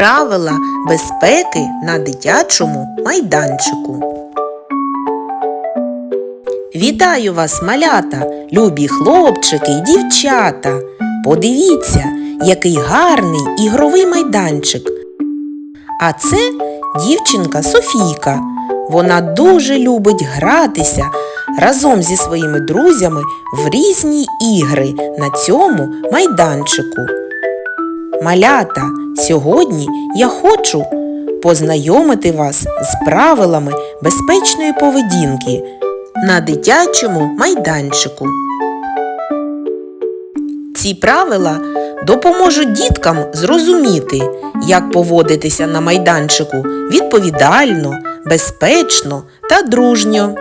Правила безпеки на дитячому майданчику. Вітаю вас, малята, любі хлопчики і дівчата. Подивіться, який гарний ігровий майданчик. А це дівчинка Софійка. Вона дуже любить гратися разом зі своїми друзями в різні ігри на цьому майданчику. Малята, сьогодні я хочу познайомити вас з правилами безпечної поведінки на дитячому майданчику. Ці правила допоможуть діткам зрозуміти, як поводитися на майданчику відповідально, безпечно та дружньо.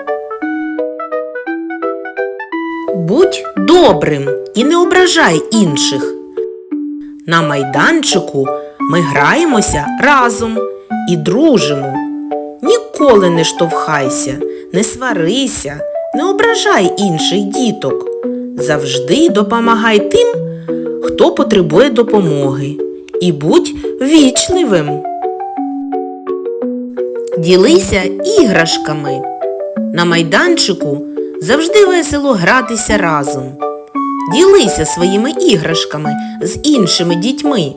Будь добрим і не ображай інших. На майданчику ми граємося разом і дружимо. Ніколи не штовхайся, не сварися, не ображай інших діток. Завжди допомагай тим, хто потребує допомоги. І будь вічливим. Ділися іграшками. На майданчику завжди весело гратися разом. Ділися своїми іграшками з іншими дітьми.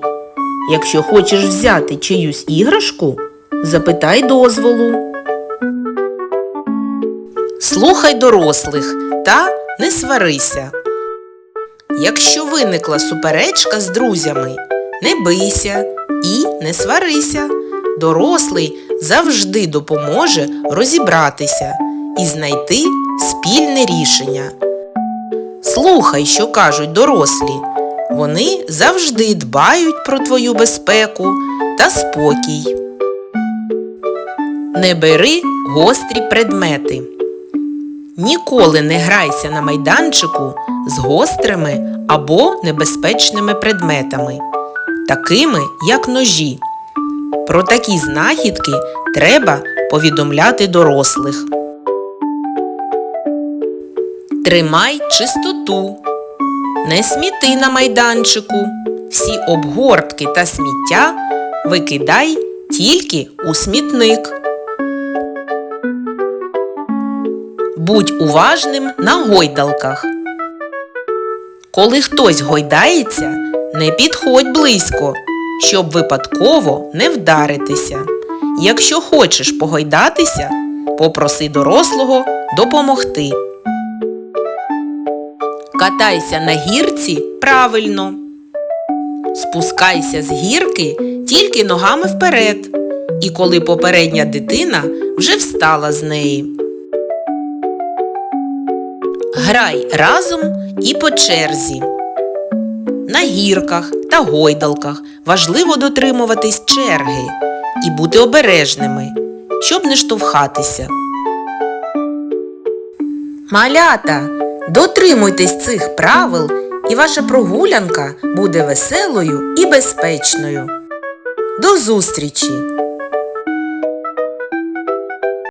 Якщо хочеш взяти чиюсь іграшку, запитай дозволу. Слухай дорослих та не сварися. Якщо виникла суперечка з друзями, не бийся і не сварися. Дорослий завжди допоможе розібратися і знайти спільне рішення. Слухай, що кажуть дорослі. Вони завжди дбають про твою безпеку та спокій. Не бери гострі предмети. Ніколи не грайся на майданчику з гострими або небезпечними предметами, такими як ножі. Про такі знахідки треба повідомляти дорослих. Тримай чистоту. Не сміти на майданчику. Всі обгортки та сміття викидай тільки у смітник. Будь уважним на гойдалках. Коли хтось гойдається, не підходь близько, щоб випадково не вдаритися. Якщо хочеш погойдатися, попроси дорослого допомогти. Катайся на гірці правильно. Спускайся з гірки тільки ногами вперед. І коли попередня дитина вже встала з неї. Грай разом і по черзі. На гірках та гойдалках важливо дотримуватись черги і бути обережними, щоб не штовхатися. Малята, дотримуйтесь цих правил, і ваша прогулянка буде веселою і безпечною. До зустрічі!